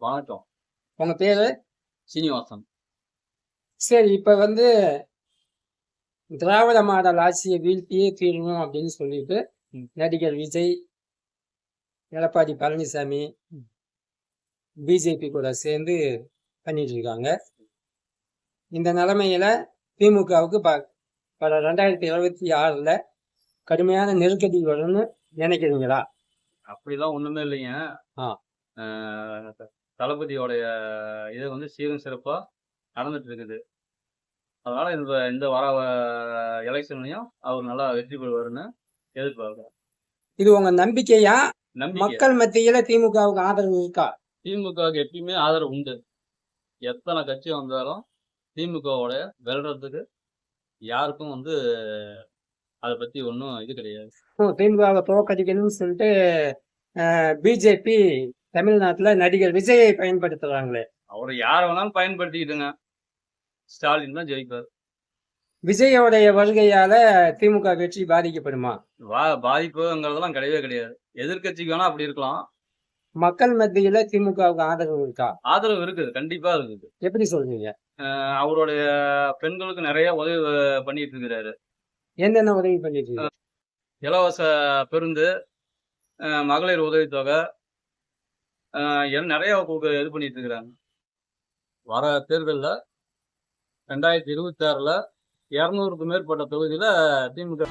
வணக்கம். உங்க பேரு? சீனிவாசன். சரி இப்ப வந்து திராவிட மாடல் ஆட்சியை வீழ்த்தியே தீரணும் அப்படின்னு சொல்லிட்டு. நடிகர் விஜய் எடப்பாடி பழனிசாமி பிஜேபி கூட சேர்ந்து பண்ணிட்டு இருக்காங்க. இந்த நிலைமையில திமுகவுக்கு ப பல ரெண்டாயிரத்தி இருபத்தி ஆறுல கடுமையான நெருக்கடி வரும்னு நினைக்கிறீங்களா? அப்படிலாம் ஒண்ணுமே இல்லைங்க. தளபதியோடைய இது வந்து சீரும் சிறப்பா நடந்துட்டு இருக்குது அதனால இந்த இந்த வர எலெக்ஷன்லயும் அவர் நல்லா வெற்றி பெறுவாருன்னு எதிர்பார்க்கிறேன். இது உங்க நம்பிக்கையா? நம்பிக்கை. மக்கள் மத்தியில திமுகவுக்கு ஆதரவு இருக்கா? திமுகவுக்கு எப்பயுமே ஆதரவு உண்டு. எத்தனை கட்சி வந்தாலும் திமுகவோட வெல்றதுக்கு யாருக்கும் வந்து அதை பத்தி ஒன்றும் இது கிடையாது. திமுகவை தோக்கடிக்கணும்னு சொல்லிட்டு பிஜேபி தமிழ்நாட்டுல நடிகர் விஜயை பயன்படுத்துறாங்களே. அவரை யாரை வேணாலும் பயன்படுத்திக்கிட்டுங்க. ஸ்டாலின் தான் ஜெயிப்பார். விஜயோடைய வருகையால திமுக வெற்றி பாதிக்கப்படுமா? வா பாதிப்புங்கிறதெல்லாம் கிடையவே கிடையாது. எதிர்க்கட்சிக்கு வேணா அப்படி இருக்கலாம். மக்கள் மத்தியில திமுகவுக்கு ஆதரவு இருக்கா? ஆதரவு இருக்குது கண்டிப்பா இருக்குது. எப்படி சொல்றீங்க? அவருடைய பெண்களுக்கு நிறைய உதவி பண்ணிட்டு இருக்கிறாரு என்னென்ன உதவி பண்ணிட்டு? இலவச பெருந்து மகளிர் உதவித்தொகை எல்லாம் நிறைய இது பண்ணிட்டு இருக்கிறாங்க. வர தேர்தலில் ரெண்டாயிரத்தி இருபத்தி ஆறில் இரநூறுக்கு மேற்பட்ட தொகுதியில் திமுக